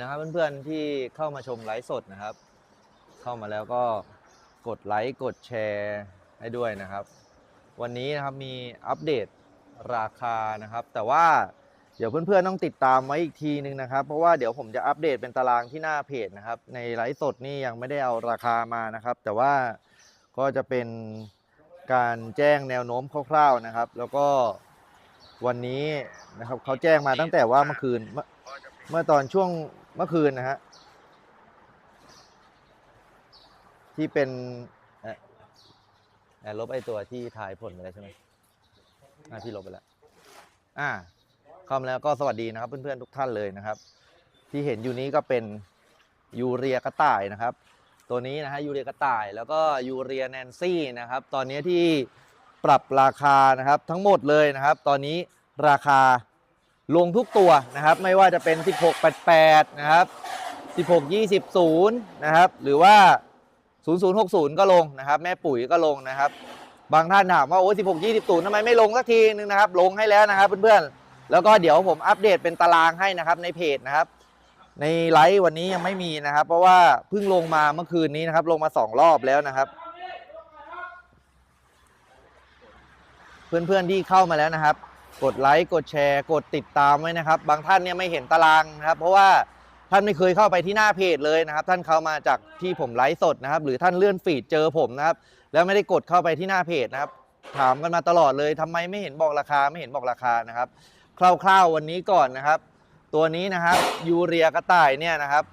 นะครับเพื่อนๆที่เข้ามาชมไลฟ์สดนะครับ เข้ามาแล้วก็กดไลค์กดแชร์ให้ด้วยนะครับ วันนี้นะครับมีอัปเดตราคานะครับ แต่ว่าเดี๋ยวเพื่อนๆต้องติดตามไว้อีกทีนึงนะครับ เพราะว่าเดี๋ยวผมจะอัปเดตเป็นตารางที่หน้าเพจนะครับ ในไลฟ์สดนี่ยังไม่ได้เอาราคามานะครับ แต่ว่าก็จะเป็นการแจ้งแนวโน้มคร่าวๆนะครับ แล้วก็วันนี้นะครับเขาแจ้งมาตั้งแต่ว่าเมื่อคืนเมื่อเมื่อตอนช่วง เมื่อคืนนะฮะที่เป็นเอ่อเอ่อลบไอตัวที่ถ่ายผลไปแล้วใช่ไหมอ่าพี่ลบไปแล้วอ่าเข้ามาแล้วก็สวัสดีนะครับ เพื่อนๆทุกท่านเลยนะครับ ที่เห็นอยู่นี้ก็เป็นยูเรียกระต่ายนะครับ ตัวนี้นะฮะยูเรียกระต่ายแล้วก็ยูเรียแนนซี่นะครับ ตอนนี้ที่ปรับราคานะครับทั้งหมดเลยนะครับ ตอนนี้ราคา ลงทุกตัวนะครับ ไม่ว่าจะเป็น 1688 นะครับ 16 20 0 นะครับ หรือว่า 0060 ก็ลงนะครับ แม่ปุ๋ยก็ลงนะครับ บางท่านถามว่า โอ้16 20 0ทำไมไม่ลงสักทีนึงนะครับ ลงให้แล้วนะครับเพื่อนๆ แล้วก็เดี๋ยวผมอัปเดตเป็นตารางให้นะครับในเพจนะครับ ในไลฟ์วันนี้ยังไม่มีนะครับ เพราะว่าเพิ่งลงมาเมื่อคืนนี้นะครับ ลงมาสองรอบแล้วนะครับเพื่อนๆที่เข้ามาแล้วนะครับ กดไลค์กดแชร์กดติดตามไว้นะครับ บางท่านเนี่ยไม่เห็นตารางนะครับ เพราะว่าท่านไม่เคยเข้าไปที่หน้าเพจเลยนะครับ ท่านเข้ามาจากที่ผมไลฟ์สดนะครับ หรือท่านเลื่อนฟีดเจอผมนะครับ แล้วไม่ได้กดเข้าไปที่หน้าเพจนะครับ ถามกันมาตลอดเลยทำไมไม่เห็นบอกราคาไม่เห็นบอกราคานะครับ คร่าวๆวันนี้ก่อนนะครับ ตัวนี้นะครับยูเรียกระต่ายเนี่ยนะครับ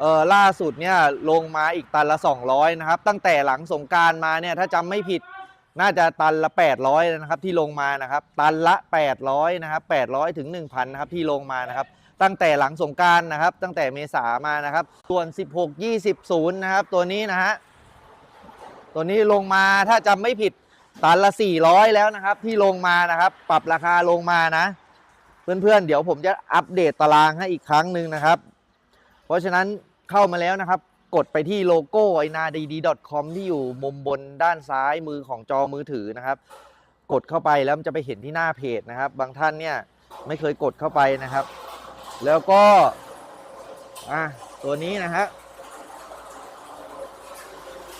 เออล่าสุดเนี่ยลงมาอีกตันละ 200 นะครับ ตั้งแต่หลังสงการมาเนี่ยถ้าจำไม่ผิด น่าจะตันละ 800นะครับที่ลงมานะครับ ตันละ 800นะครับ800ถึง1,000นะครับที่ลงมานะครับ ตั้งแต่หลังสงกรารนะครับ ตั้งแต่เมษามานะครับส่วน 16 20 0นะครับตัวนี้นะฮะตัวนี้ลงมาถ้าจำไม่ผิดตันละ 400 แล้วนะครับ ที่ลงมานะครับ ปรับราคาลงมานะ เพื่อนๆเดี๋ยวผมจะอัปเดตตารางให้อีกครั้งหนึ่งนะครับ เพราะฉะนั้นเข้ามาแล้วนะครับ กดไปที่โลโก้ไอนาดีดี .com ที่อยู่มุมบนด้านซ้ายมือของจอมือถือนะครับ กดเข้าไปแล้วมันจะไปเห็นที่หน้าเพจนะครับ บางท่านเนี่ยไม่เคยกดเข้าไปนะครับ แล้วก็อะตัวนี้นะฮะ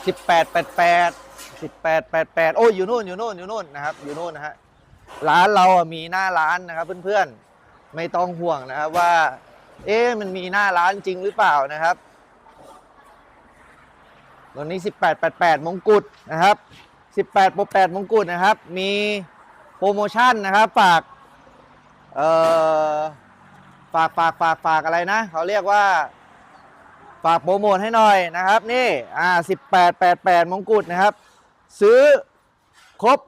สิบแปดแปดแปดสิบแปดแปดแปดโอ้ยอยู่นู่นอยู่นู่นอยู่นู่นนะครับอยู่นู่นนะฮะร้านเรามีหน้าร้านนะครับเพื่อนๆไม่ต้องห่วงนะครับว่า เอ๊ะมันมีหน้าร้านจริงหรือเปล่านะครับ ตัวนี้ 1888 มงกุฎนะครับ18 8 มงกุฎนะครับ มีโปรโมชั่นนะครับ ฝาก เอ่อ ฝากฝากฝากฝากอะไรนะ เขาเรียกว่า ฝากโปรโมทให้หน่อยนะครับ นี่ อ่า 1888 มงกุฎนะครับ ซื้อครบ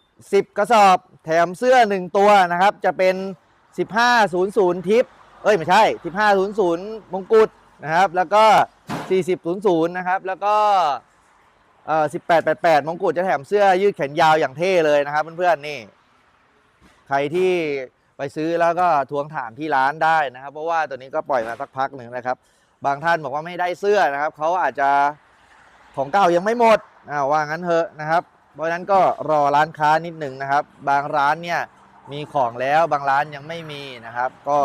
10 กระสอบ แถมเสื้อ 1 ตัวนะครับ จะเป็น 1500 ทิป เอ้ย ไม่ใช่ 1500 มงกุฎ นะครับ แล้วก็ 4000 นะครับ แล้วก็เอ่อ1888 มงกุฎจะแถมเสื้อยืดแขนยาวอย่างเท่เลยนะครับเพื่อนๆนี่ ใครที่ไปซื้อแล้วก็ทวงถามที่ร้านได้นะครับ เพราะว่าตัวนี้ก็ปล่อยมาสักพักหนึ่งนะครับ บางท่านบอกว่าไม่ได้เสื้อนะครับเขาอาจจะของเก่ายังไม่หมดอ่าว่างั้นเถอะนะครับ เพราะฉะนั้นก็รอร้านค้านิดหนึ่งนะครับ บางร้านเนี่ยมีของแล้วบางร้านยังไม่มีนะครับ ก็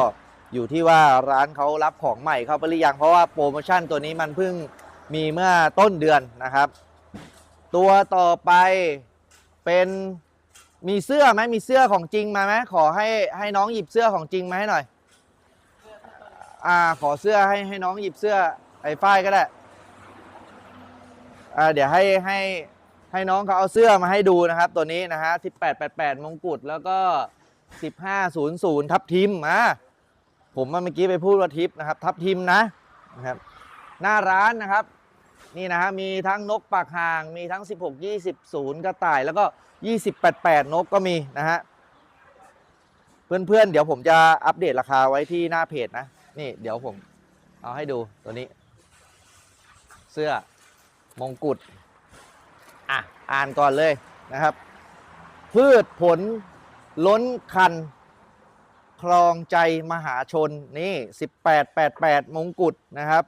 อยู่ที่ว่าร้านเขารับของใหม่เข้าไปหรือยังเพราะว่าโปรโมชั่นตัวนี้มันเพิ่งมีเมื่อต้นเดือนนะครับ ตัวต่อไปเป็นมีเสื้อไหมมีเสื้อของจริงมาไหมขอให้ให้น้องหยิบเสื้อของจริงมาให้หน่อยอ่าขอเสื้อให้ให้น้องหยิบเสื้อไอ้ฝ้ายก็ได้อ่าเดี๋ยวให้ให้ให้น้องเขาเอาเสื้อมาให้ดูนะครับ ตัวนี้นะฮะ1888 มงกุฎแล้วก็ 1500 ทับทิมอะ ผมเมื่อกี้ไปพูดว่าทิปนะครับ ทับทิมนะนะครับ หน้าร้านนะครับ นี่นะฮะมีทั้งนกปากห่าง มีทั้ง 16 20 0 กระต่าย แล้วก็ 2088 นกก็มีนะฮะ เพื่อนๆ เดี๋ยวผมจะอัปเดตราคาไว้ที่หน้าเพจนะ นี่เดี๋ยวผมเอาให้ดูตัวนี้ เสื้อมงกุฎอะอ่านก่อนเลยนะครับ พืชผลล้นคัน ครองใจมหาชนนี่ 1888 มงกุฎนะครับ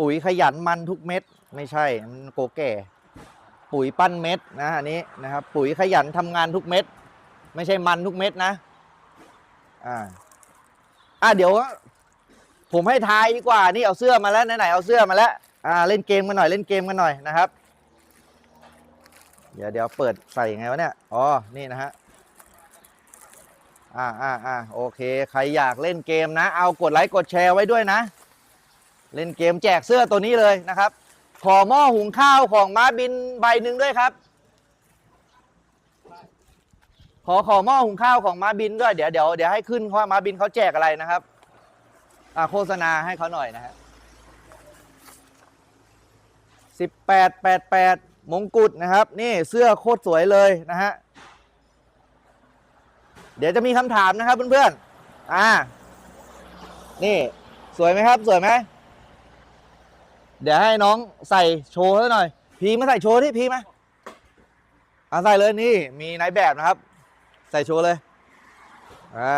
ปุ๋ยขยันมันทุกเม็ด ไม่ใช่ มันโกแก่ ปุ๋ยปั้นเม็ดนะอันนี้นะครับ ปุ๋ยขยันทำงานทุกเม็ด ไม่ใช่มันทุกเม็ดนะ อ่า อะเดี๋ยว ผมให้ทายดีกว่า นี่เอาเสื้อมาแล้วไหนๆเอาเสื้อมาแล้ว อ่า เล่นเกมกันหน่อย เล่นเกมกันหน่อยนะครับ เดี๋ยวเดี๋ยวเปิดใส่ยังไงวะเนี่ย อ๋อ นี่นะฮะ อ่าอ่าอ่าโอเค ใครอยากเล่นเกมนะ เอากดไลค์กดแชร์ไว้ด้วยนะ เล่นเกมแจกเสื้อตัวนี้เลยนะครับ ขอหม้อหุงข้าวของม้าบินใบหนึ่งด้วยครับ ขอขอหม้อหุงข้าวของม้าบินด้วยเดี๋ยวเดี๋ยวเดี๋ยวให้ขึ้นว่าม้าบินเขาแจกอะไรนะครับอ่าโฆษณาให้เขาหน่อยนะฮะสิบแปดแปดแปดมงกุฎนะครับ นี่เสื้อโคตรสวยเลยนะฮะ เดี๋ยวจะมีคำถามนะครับเพื่อนๆ อ่า นี่สวยไหมครับ สวยไหม เดี๋ยวให้น้องใส่โชว์ให้หน่อย พีมาใส่โชว์ที่พีมาเอาใส่เลยนี่ มีนายแบบนะครับ ใส่โชว์เลย อ่า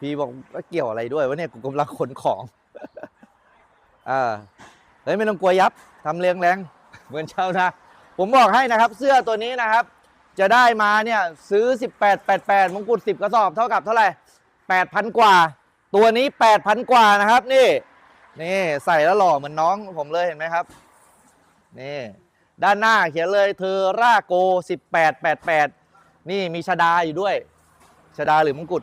พีบอกว่าเกี่ยวอะไรด้วยวะเนี่ยกูกำลังขนของ อ่า เฮ้ยไม่ต้องกลัวยับทำเรียงแรง เหมือนเช้านะ ผมบอกให้นะครับ เสื้อตัวนี้นะครับ จะได้มาเนี่ยซื้อ 18 88มงกุฎ10 กระสอบเท่ากับเท่าไหร่ 8,000 กว่า ตัวนี้ 8,000 กว่านะครับ นี่นี่ใส่แล้วหล่อเหมือนน้องผมเลยเห็นไหมครับนี่ด้านหน้าเขียนเลยเธอร่าโก 1888 นี่มีชดาอยู่ด้วยชดาหรือมงกุฎ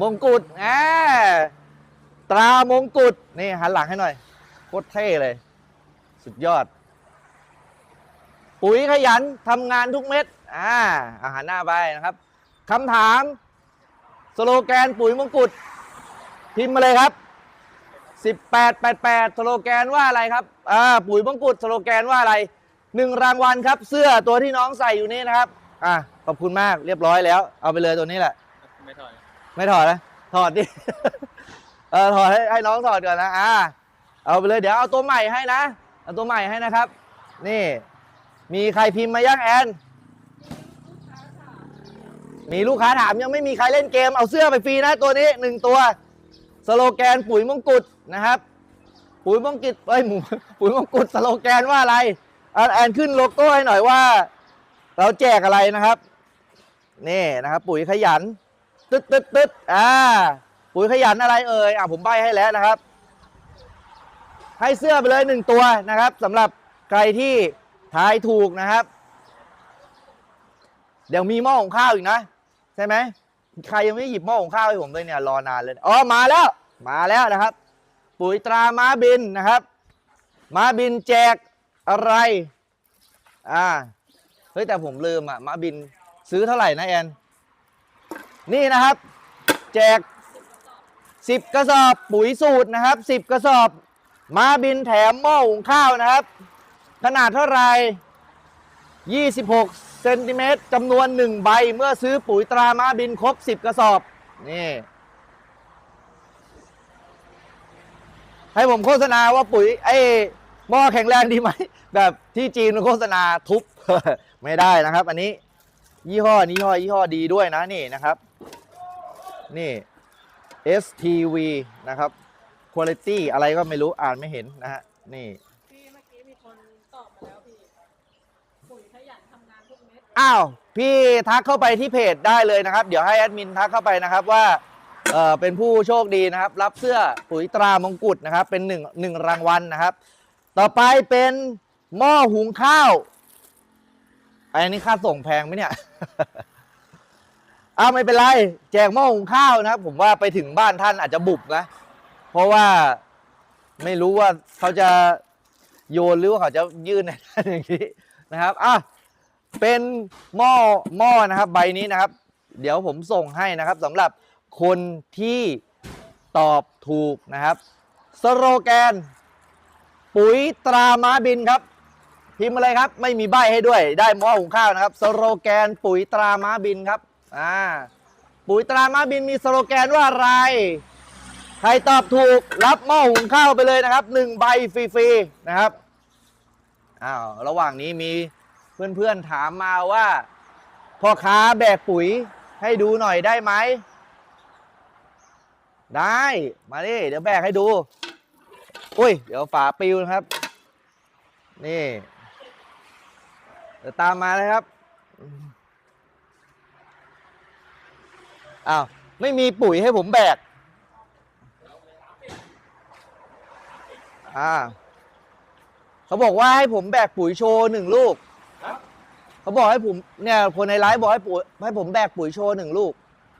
มงกุฎแหมตรามงกุฎนี่หันหลังให้หน่อยโคตรเท่เลย สุดยอด ปุ๋ยขยันทำงานทุกเม็ด อ่าอาหารหน้าไปนะครับคำถาม สโลแกนปุ๋ยมงกุฎพิมพ์มาเลยครับ 1888 สโลแกนว่าอะไรครับอ่าปุ๋ยมงกุฎสโลแกนว่าอะไรหนึ่งรางวัลครับ เสื้อตัวที่น้องใส่อยู่นี่นะครับอ่าขอบคุณมากเรียบร้อยแล้ว เอาไปเลยตัวนี้แหละ ไม่ถอยไม่ถอดนะถอดดิ เออถอดให้ให้น้องถอดก่อนนะอ่าเอาไปเลยเดี๋ยวเอาตัวใหม่ให้นะ เอาตัวใหม่ให้นะครับ นี่ มีใครพิมพ์มายังแอน มีลูกค้าถามยังไม่มีใครเล่นเกมเอาเสื้อไปฟรีนะตัวนี้หนึ่งตัว สโลแกนปุ๋ยมงกุฎนะครับ ปุ๋ยมงกุฎเอ้ยหมูปุ๋ยมงกุฎสโลแกนว่าอะไรแอนขึ้นโลโก้ให้หน่อยว่า เราแจกอะไรนะครับนี่นะครับ ปุ๋ยขยัน ตึ๊ดตึ๊ดตึ๊ดอ่าปุ๋ยขยันอะไรเอ่ยอะผมใบให้แล้วนะครับ ให้เสื้อไปเลยหนึ่งตัวนะครับสำหรับใครที่ทายถูกนะครับ เดี๋ยวมีหม้อของข้าวอีกนะ ใช่ไหมใครยังไม่หยิบหม้อของข้าวให้ผมเลยเนี่ยรอนานเลยอ๋อมาแล้ว มาแล้วนะครับ ปุ๋ยตราม้าบินนะครับ ม้าบินแจกอะไร อ่าเฮ้ยแต่ผมลืมอะม้าบินซื้อเท่าไหร่นะแอนนี่นะครับ แจก 10 กระสอบปุ๋ยสูตรนะครับ 10 กระสอบม้าบินแถมหม้อหุงข้าวนะครับ ขนาดเท่าไหร่26 เซนติเมตรจำนวน 1 ใบเมื่อซื้อปุ๋ยตรามาบินครบ 10 กระสอบ นี่ ให้ผมโฆษณาว่าปุ๋ย ไอ้หม้อแข็งแรงดีไหม แบบที่จีนโฆษณาทุบ ไม่ได้นะครับ อันนี้ ยี่ห้อนี้ยี่ห้อยี่ห้อดีด้วยนะนี่นะครับ นี่ STV นะครับ Quality อะไรก็ไม่รู้อ่านไม่เห็นนะฮะนี่ พี่เมื่อกี้มีคนตอบมาแล้วพี่ ปุ๋ยขยันทำงานทุกเม็ด อ้าวพี่ทักเข้าไปที่เพจได้เลยนะครับ เดี๋ยวให้แอดมินทักเข้าไปนะครับว่าเออเป็นผู้โชคดีนะครับ รับเสื้อปุ๋ยตรามงกุฎนะครับ เป็นหนึ่งหนึ่งรางวัลนะครับ ต่อไปเป็นหม้อหุงข้าวอันนี้ค่าส่งแพงไหมเนี่ยอ้าวไม่เป็นไร แจกหม้อหุงข้าวนะครับ ผมว่าไปถึงบ้านท่านอาจจะบุบนะ เพราะว่าไม่รู้ว่าเขาจะโยนหรือว่าเขาจะยื่นในท่านอย่างนี้นะครับอะ เป็นหม้อหม้อนะครับ ใบนี้นะครับ เดี๋ยวผมส่งให้นะครับสำหรับคนที่ตอบถูกนะครับ สโลแกน ปุ๋ยตราม้าบินครับ พิมพ์มาเลยครับ ไม่มีใบให้ด้วย ได้หม้อหุงข้าวนะครับ สโลแกนปุ๋ยตราม้าบินครับอ่าปุ๋ยตราม้าบินมีสโลแกนว่าอะไร ใครตอบถูกรับหม้อหุงข้าวไปเลยนะครับหนึ่งใบฟรีๆนะครับอ้าวระหว่างนี้มี เพื่อนๆถามมาว่าพ่อค้าแบกปุ๋ยให้ดูหน่อยได้ไหม ได้ มาดิเดี๋ยวแบกให้ดู อุ้ย เดี๋ยวฝาปิวนะครับ นี่ เดี๋ยวตามมาเลยครับ อ้าว ไม่มีปุ๋ยให้ผมแบก อ่า เขาบอกว่าให้ผมแบกปุ๋ยโชว์หนึ่งลูก เขาบอกให้ผมเนี่ยคนในไลฟ์บอกให้ปุ๋ยให้ผมแบกปุ๋ยโชว์หนึ่งลูก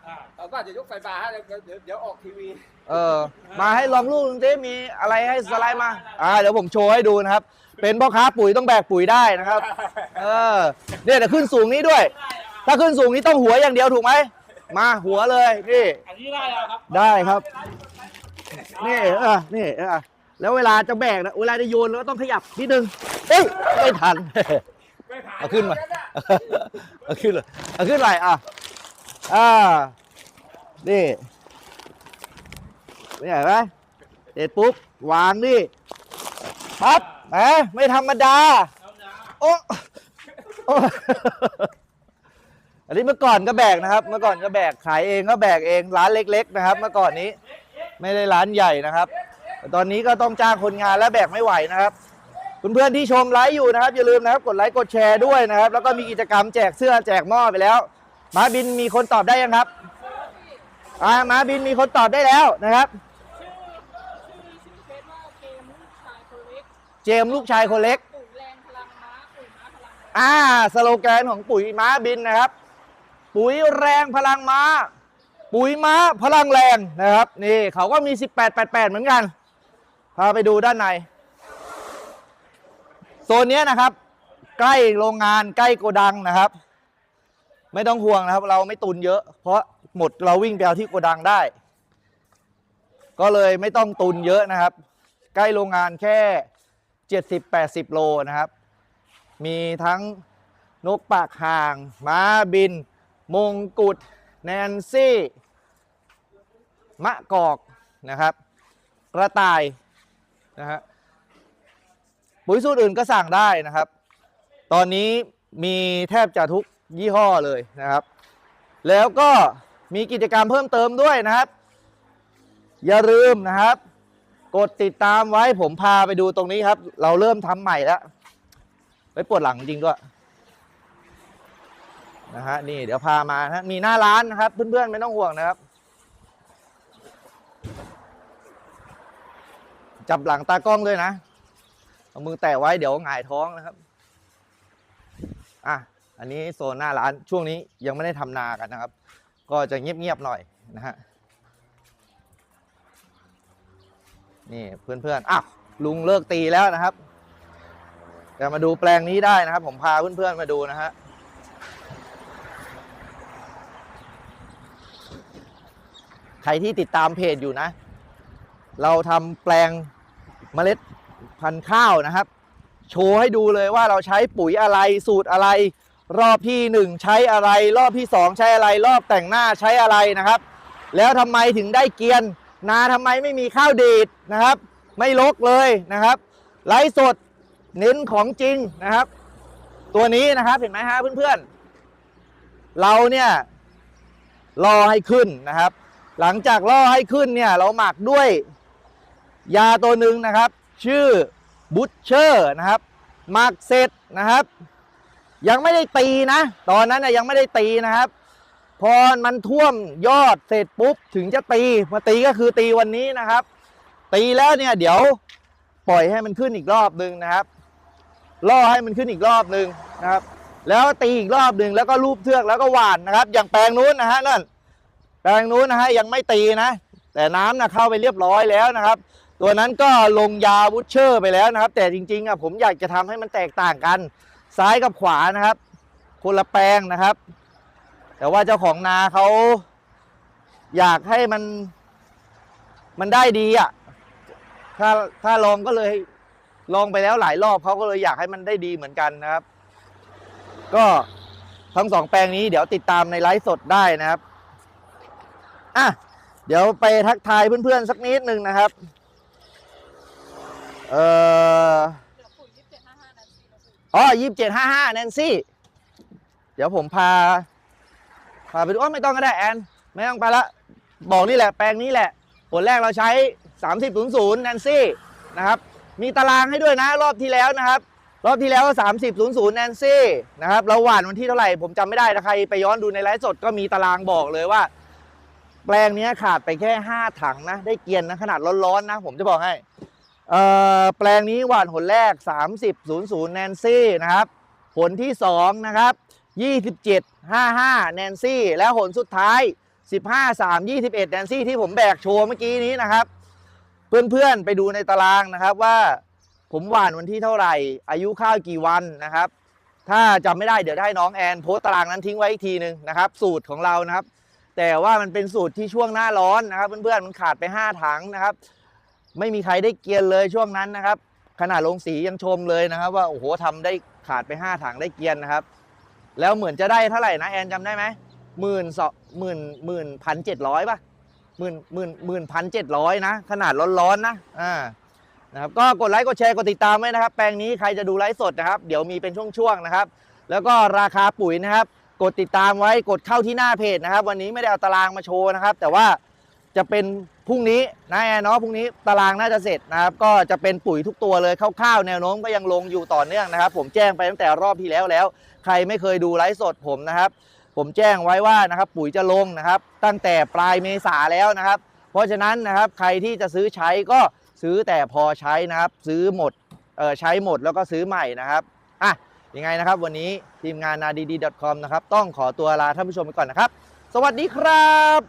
อ่าเราก็จะยกไฟฟ้าให้เดี๋ยวเดี๋ยวเดี๋ยวออกทีวี เออมาให้ลองลูกหนึงสิมีอะไรให้สไลด์มาอ่าเดี๋ยวผมโชว์ให้ดูนะครับ เป็นพ่อค้าปุ๋ยต้องแบกปุ๋ยได้นะครับ เออเนี่ยเดี๋ยวขึ้นสูงนี้ด้วย ถ้าขึ้นสูงนี้ต้องหัวอย่างเดียวถูกไหมมาหัวเลยนี่ อันนี้ได้แล้วครับได้ครับ นี่เออนี่เออแล้วเวลาจะแบกนะเวลาจะโยนแล้วก็ต้องขยับนิดนึงเอ้ยไม่ทันไม่ผ่าน เอาขึ้นมา เอาขึ้นเลยเอาขึ้นไปอะ อ่า นี่นี่เห็นไหมเสร็จปุ๊บ วางนี่ปั๊บแหมไม่ธรรมดา โอ้โอ้อันนี้เมื่อก่อนก็แบกนะครับ เมื่อก่อนก็แบก ขายเองก็แบกเอง ร้านเล็ก ๆ นะครับ เมื่อก่อนนี้ ไม่ได้ร้านใหญ่นะครับแต่ตอนนี้ก็ต้องจ้างคนงานและแบกไม่ไหวนะครับ เพื่อนๆที่ชมไลฟ์อยู่นะครับอย่าลืมนะครับกดไลค์กดแชร์ด้วยนะครับ แล้วก็มีกิจกรรมแจกเสื้อแจกหม้อไปแล้ว ม้าบินมีคนตอบได้ยังครับอ่าม้าบินมีคนตอบได้แล้วนะครับ ชื่อชื่อชื่อเฟซว่าเกมลูกชายคนเล็กเจมส์ลูกชายคนเล็กปุ๋ยแรงพลังม้าปุ๋ยม้าพลังอ่าสโลแกนของปุ๋ยม้าบินนะครับ ปุ๋ยแรงพลังม้า ปุ๋ยม้าพลังแรงนะครับ นี่เขาก็มี 1888 เหมือนกัน พาไปดูด้านใน โซนเนี้ยนะครับ ใกล้โรงงานใกล้โกดังนะครับ ไม่ต้องห่วงนะครับ เราไม่ตุนเยอะ เพราะหมดเราวิ่งไปเอาที่โกดังได้ ก็เลยไม่ต้องตุนเยอะนะครับ ใกล้โรงงานแค่ 70-80 โลนะครับ มีทั้งนกปากห่าง ม้าบิน มงกุฎแนนซี่ มะกอกนะครับ กระต่ายนะฮะ ปุ๋ยสูตรอื่นก็สั่งได้นะครับ ตอนนี้มีแทบจะทุกยี่ห้อเลยนะครับ แล้วก็มีกิจกรรมเพิ่มเติมด้วยนะครับ อย่าลืมนะครับ กดติดตามไว้ผมพาไปดูตรงนี้ครับ เราเริ่มทำใหม่แล้วไปปวดหลังจริงด้วยนะฮะนี่เดี๋ยวพามานะมีหน้าร้านนะครับ เพื่อนๆไม่ต้องห่วงนะครับ จับหลังตากล้องด้วยนะ เอามือแตะไว้เดี๋ยวหงายท้องนะครับ อะ อันนี้โซนหน้าร้านช่วงนี้ยังไม่ได้ทำนากันนะครับ ก็จะเงียบๆหน่อยนะฮะ นี่เพื่อนๆอ้าวลุงเลิกตีแล้วนะครับจะมาดูแปลงนี้ได้นะครับ ผมพาเพื่อนๆมาดูนะฮะใครที่ติดตามเพจอยู่นะ เราทำแปลงเมล็ด พันธุ์ข้าวนะครับ โชว์ให้ดูเลยว่าเราใช้ปุ๋ยอะไรสูตรอะไร รอบที่หนึ่งใช้อะไร รอบที่สองใช้อะไร รอบแต่งหน้าใช้อะไรนะครับ แล้วทำไมถึงได้เกียนนาทำไมไม่มีข้าวดีดนะครับ ไม่ลกเลยนะครับไลฟ์สดเน้นของจริงนะครับ ตัวนี้นะครับเห็นไหมฮะเพื่อนๆ เราเนี่ยรอให้ขึ้นนะครับ หลังจากล่อให้ขึ้นเนี่ยเราหมักด้วยยาตัวหนึ่งนะครับ ชื่อบูชเชอร์นะครับหมักเสร็จนะครับ ยังไม่ได้ตีนะ ตอนนั้นน่ยยังไม่ได้ตีนะครับ พอมันท่วมยอดเสร็จปุ๊บถึงจะตีมาตีก็คือตีวันนี้นะครับ ตีแล้วเนี่ยเดี๋ยวปล่อยให้มันขึ้นอีกรอบหนึ่งนะครับล่อให้มันขึ้นอีกรอบหนึ่งนะครับ แล้วตีอีกรอบหนึ่งแล้วก็ลูบเทือกแล้วก็หวานนะครับ อย่างแปลงนู้นนะฮะนั่นแปลงนู้นนะฮะยังไม่ตีนะ แต่น้ำนะเข้าไปเรียบร้อยแล้วนะครับ ตัวนั้นก็ลงยาบูชเชอร์ไปแล้วนะครับ แต่จริงๆอะผมอยากจะทำให้มันแตกต่างกัน ซ้ายกับขวานะครับ คนละแปลงนะครับ แต่ว่าเจ้าของนาเขาอยากให้มันมันได้ดีอะถ้าถ้าลองก็เลยลองไปแล้วหลายรอบเขาก็เลยอยากให้มันได้ดีเหมือนกันนะครับ ก็ทั้งสองแปลงนี้เดี๋ยวติดตามในไลฟ์สดได้นะครับอะเดี๋ยวไปทักทายเพื่อนๆสักนิดนึงนะครับ เอ่อเดี๋ยวปุ๋ยยี่สิบเจ็ดห้าห้านาทีนะปุ๋ยอ๋อยี่สิบเจ็ดห้าห้าแนนซี่ เดี๋ยวผมพา พาไปดูอ๋อไม่ต้องก็ได้แอน ไม่ต้องไปละ บอกนี่แหละ แปลงนี้แหละ ผลแรกเราใช้30 0 0แนนซี่นะครับ มีตารางให้ด้วยนะ รอบที่แล้วนะครับ รอบที่แล้ว30 0 0แนนซี่นะครับ เราหว่านวันที่เท่าไหร่ผมจำไม่ได้ถ้าใครไปย้อนดูในไลฟ์สดก็มีตารางบอกเลยว่า แปลงนี้ขาดไปแค่5ถังนะ ได้เกียนนะขนาดร้อนๆนะ ผมจะบอกให้ แปลงนี้หว่านหนแรก 30.00 แนนซี่นะครับหนที่ 2 นะครับ 27.55 แนนซี่ แล้วหนสุดท้าย 15.3 21 แนนซี่ที่ผมแบกโชว์เมื่อกี้นี้นะครับ เพื่อนๆไปดูในตารางนะครับว่าผมหว่านวันที่เท่าไหร่ อายุข้าวกี่วันนะครับ ถ้าจำไม่ได้เดี๋ยวได้น้องแอนโพสตตารางนั้นทิ้งไว้อีกทีหนึ่งนะครับ สูตรของเรานะครับ แต่ว่ามันเป็นสูตรที่ช่วงหน้าร้อนนะครับ เพื่อนๆมันขาดไป 5 ถังนะครับ ไม่มีใครได้เกียนเลยช่วงนั้นนะครับ ขนาดลงสียังชมเลยนะครับ ว่าโอ้โหทำได้ขาดไป 5 ถังได้เกียนนะครับ แล้วเหมือนจะได้เท่าไหร่นะแอนจำได้ไหมหมื่นสองหมื่นหมื่นพันเจ็ดร้อยป่ะหมื่นหมื่นหมื่นพันเจ็ดร้อยนะ ขนาดร้อนๆนะอ่านะครับก็กดไลค์กดแชร์กดติดตามไว้นะครับ แปลงนี้ใครจะดูไลฟ์สดนะครับ เดี๋ยวมีเป็นช่วงๆนะครับ แล้วก็ราคาปุ๋ยนะครับ กดติดตามไว้กดเข้าที่หน้าเพจนะครับ วันนี้ไม่ได้เอาตารางมาโชว์นะครับ แต่ว่า จะเป็นพรุ่งนี้นะแอนเนาะพรุ่งนี้ตารางน่าจะเสร็จนะครับก็จะเป็นปุ๋ยทุกตัวเลยคร่าวๆแนวโน้มก็ยังลงอยู่ต่อเนื่องนะครับ ผมแจ้งไปตั้งแต่รอบที่แล้วแล้ว ใครไม่เคยดูไลฟ์สดผมนะครับ ผมแจ้งไว้ว่านะครับปุ๋ยจะลงนะครับ ตั้งแต่ปลายเมษาแล้วนะครับ เพราะฉะนั้นนะครับใครที่จะซื้อใช้ก็ซื้อแต่พอใช้นะครับ ซื้อหมดเออใช้หมดแล้วก็ซื้อใหม่นะครับอะยังไงนะครับ วันนี้ทีมงานนาดีดี .com นะครับต้องขอตัวลาท่านผู้ชมไปก่อนนะครับ สวัสดีครับ